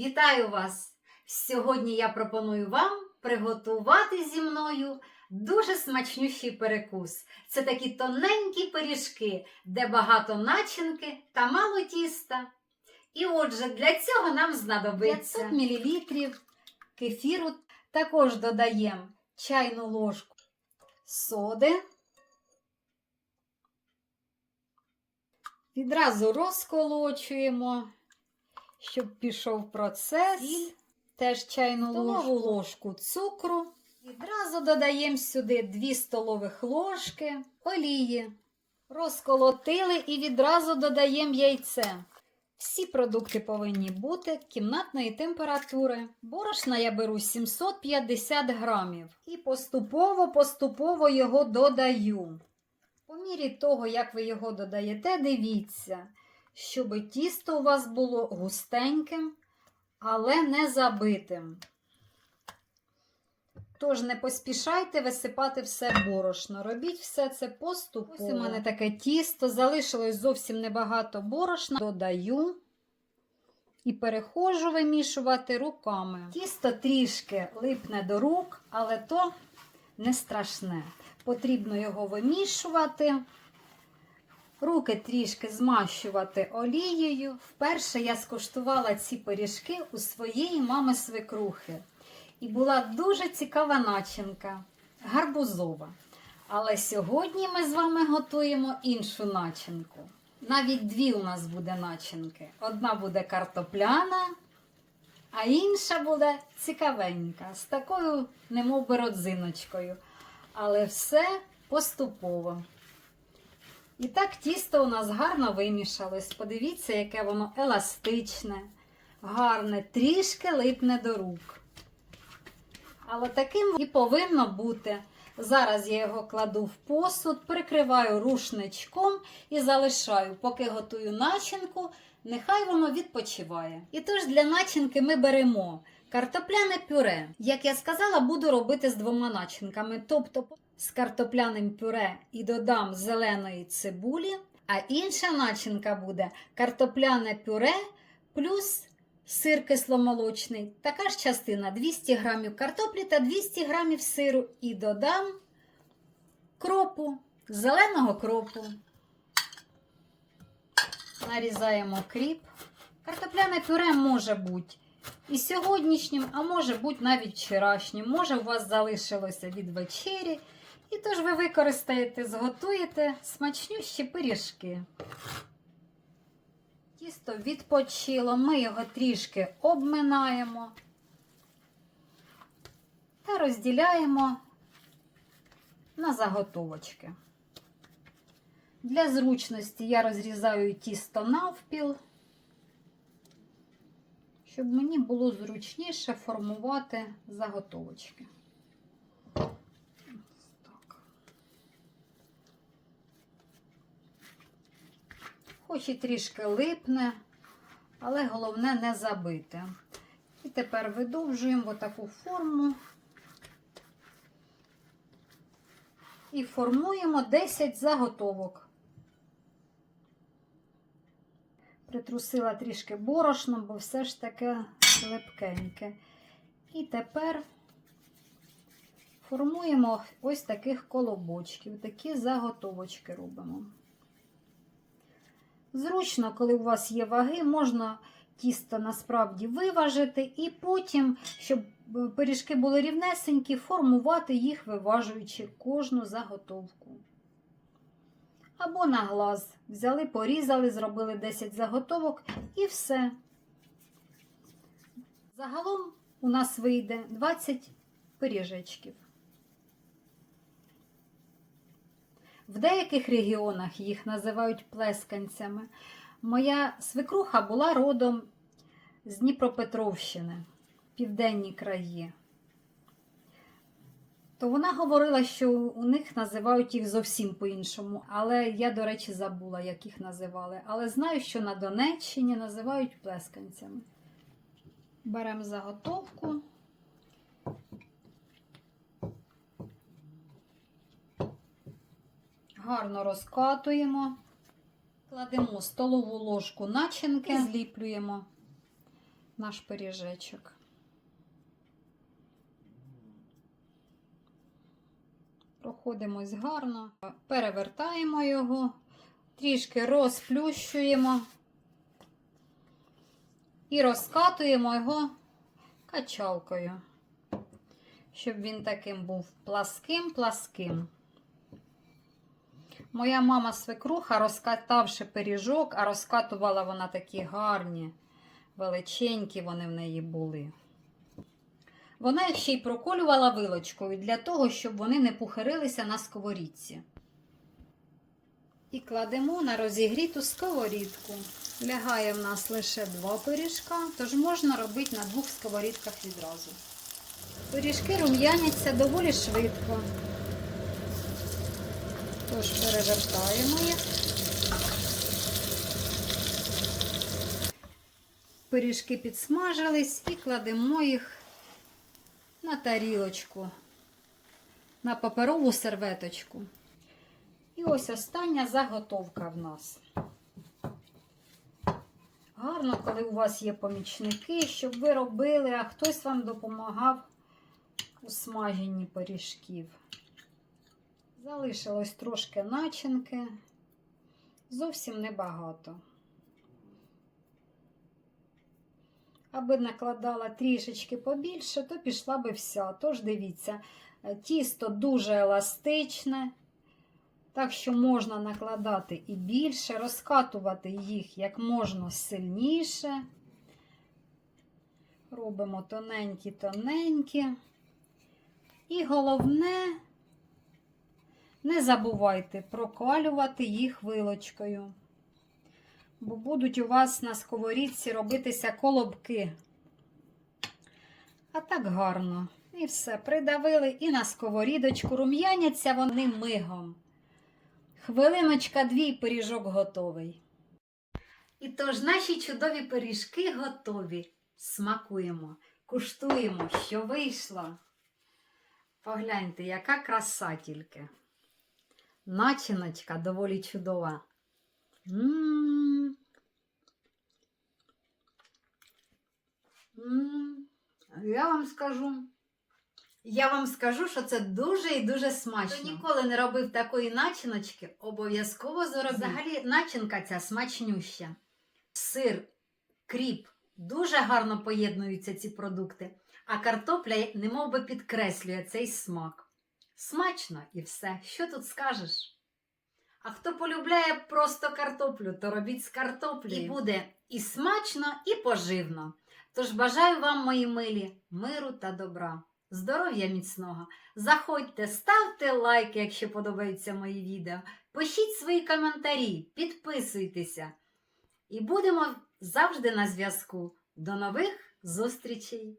Вітаю вас! Сьогодні я пропоную вам приготувати зі мною дуже смачнющий перекус. Це такі тоненькі пиріжки, де багато начинки та мало тіста. І отже, для цього нам знадобиться 500 мл кефіру. Також додаємо чайну ложку соди. Відразу розколочуємо, щоб пішов процес. Сіль, теж чайну столову ложку цукру. Відразу додаємо сюди 2 столових ложки олії. Розколотили і відразу додаємо яйце. Всі продукти повинні бути кімнатної температури. Борошна я беру 750 грамів. І поступово-поступово його додаю. По мірі того, як ви його додаєте, дивіться, щоб тісто у вас було густеньким, але не забитим. Тож не поспішайте висипати все борошно. Робіть все це поступово. Ось у мене таке тісто, залишилось зовсім небагато борошна. Додаю і перехожу вимішувати руками. Тісто трішки липне до рук, але то не страшне. Потрібно його вимішувати. Руки трішки змащувати олією. Вперше я скуштувала ці пиріжки у своєї мами свекрухи. І була дуже цікава начинка, гарбузова. Але сьогодні ми з вами готуємо іншу начинку. Навіть дві у нас буде начинки. Одна буде картопляна, а інша буде цікавенька, з такою, немов би родзиночкою. Але все поступово. І так тісто у нас гарно вимішалось. Подивіться, яке воно еластичне, гарне, трішки липне до рук. Але таким і повинно бути. Зараз я його кладу в посуд, прикриваю рушничком і залишаю, поки готую начинку, нехай воно відпочиває. І тож для начинки ми беремо картопляне пюре. Як я сказала, буду робити з двома начинками. Тобто з картопляним пюре і додам зеленої цибулі, а інша начинка буде картопляне пюре плюс сир кисломолочний. Така ж частина 200 грамів картоплі та 200 грамів сиру. І додам кропу, зеленого кропу. Нарізаємо кріп. Картопляне пюре може бути і сьогоднішнім, а може бути навіть вчорашнім. Може, у вас залишилося від вечері. І тож ви використаєте, зготуєте смачнющі пиріжки. Тісто відпочило, ми його трішки обминаємо та розділяємо на заготовочки. Для зручності я розрізаю тісто навпіл, щоб мені було зручніше формувати заготовочки. Хоч і трішки липне, але головне не забити. І тепер видовжуємо таку форму і формуємо 10 заготовок. Притрусила трішки борошном, бо все ж таке липкеньке. І тепер формуємо ось таких колобочків, такі заготовочки робимо. Зручно, коли у вас є ваги, можна тісто насправді виважити, і потім, щоб пиріжки були рівнесенькі, формувати їх, виважуючи кожну заготовку. Або на глаз. Взяли, порізали, зробили 10 заготовок і все. Загалом у нас вийде 20 пиріжечків. В деяких регіонах їх називають плесканцями. Моя свекруха була родом з Дніпропетровщини, південні краї. То вона говорила, що у них називають їх зовсім по-іншому. Але я, до речі, забула, як їх називали. Але знаю, що на Донеччині називають плесканцями. Беремо заготовку. Гарно розкатуємо, кладемо столову ложку начинки, зліплюємо наш пиріжечок. Проходимось гарно, перевертаємо його, трішки розплющуємо і розкатуємо його качалкою, щоб він таким був пласким-пласким. Моя мама свекруха, розкатавши пиріжок, а розкатувала вона такі гарні, величенькі вони в неї були. Вона ще й проколювала вилочкою для того, щоб вони не пухирилися на сковорідці. І кладемо на розігріту сковорідку. Лягає в нас лише два пиріжка, тож можна робити на двох сковорідках відразу. Пиріжки рум'яняться доволі швидко. Тож перевертаємо їх. Пиріжки підсмажились і кладемо їх на тарілочку, на паперову серветочку. І ось остання заготовка в нас. Гарно, коли у вас є помічники, щоб ви робили, а хтось вам допомагав у смаженні пиріжків. Залишилось трошки начинки, зовсім небагато. Аби накладала трішечки побільше, то пішла би вся. Тож дивіться, е, тісто дуже еластичне, так що можна накладати і більше, розкатувати їх як можна сильніше. Робимо тоненькі-тоненькі. І головне, не забувайте прокалювати їх вилочкою. Бо будуть у вас на сковорідці робитися колобки. А так гарно. І все, придавили і на сковорідочку. Рум'яняться вони мигом. Хвилиночка дві пиріжок готовий. І тож наші чудові пиріжки готові. Смакуємо, куштуємо, що вийшло. Погляньте, яка краса тільки. Начиночка доволі чудова. М. М. Я вам скажу. Я вам скажу, що це дуже і дуже смачно. Хто ніколи не робив такої начиночки, обов'язково зробіть. Взагалі, начинка ця смачнюща. Сир, кріп, дуже гарно поєднуються ці продукти, а картопля немов би підкреслює цей смак. Смачно і все. Що тут скажеш? А хто полюбляє просто картоплю, то робіть з картоплі. І буде і смачно, і поживно. Тож бажаю вам, мої милі, миру та добра, здоров'я міцного. Заходьте, ставте лайки, якщо подобаються мої відео. Пишіть свої коментарі, підписуйтеся. І будемо завжди на зв'язку. До нових зустрічей!